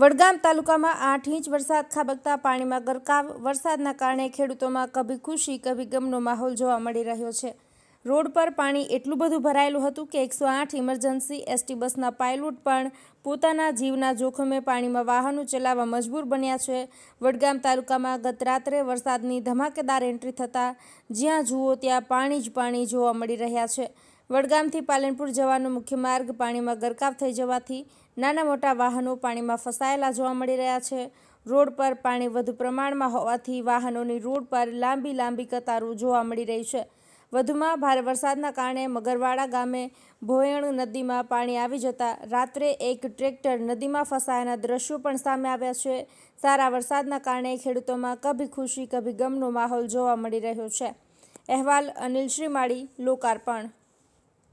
વડગામ તાલુકામાં આઠ ઇંચ વરસાદ ખાબકતા પાણીમાં ગરકાવ. વરસાદના કારણે ખેડૂતોમાં કભી ખુશી કભી ગમનો માહોલ જોવા મળી રહ્યો છે. રોડ પર પાણી એટલું બધું ભરાયેલું હતું કે એકસો આઠ ઇમરજન્સી એસટી બસના પાયલોટ પણ પોતાના જીવના જોખમે પાણીમાં વાહનો ચલાવવા મજબૂર બન્યા છે. વડગામ તાલુકામાં ગત રાત્રે વરસાદની ધમાકેદાર એન્ટ્રી થતાં જ્યાં જુઓ ત્યાં પાણી જ પાણી જોવા મળી રહ્યા છે. વડગામથી પાલનપુર જવાનો મુખ્ય માર્ગ પાણીમાં ગરકાવ થઈ જવાથી નાના મોટા વાહનો પાણીમાં ફસાયેલા જોવા મળી રહ્યા છે. રોડ પર પાણી વધુ પ્રમાણમાં હોવાથી વાહનોની રોડ પર લાંબી લાંબી કતારો જોવા મળી રહી છે. વધુમાં ભારે વરસાદના કારણે મગરવાડા ગામે ભોયણ નદીમાં પાણી આવી જતા રાત્રે એક ટ્રેક્ટર નદીમાં ફસાયાના દ્રશ્યો પણ સામે આવ્યા છે. સારા વરસાદના કારણે ખેડૂતોમાં કભી ખુશી કભી ગમનો માહોલ જોવા મળી રહ્યો છે. અહેવાલ અનિલ શ્રીમાળી લોકાર્પણ.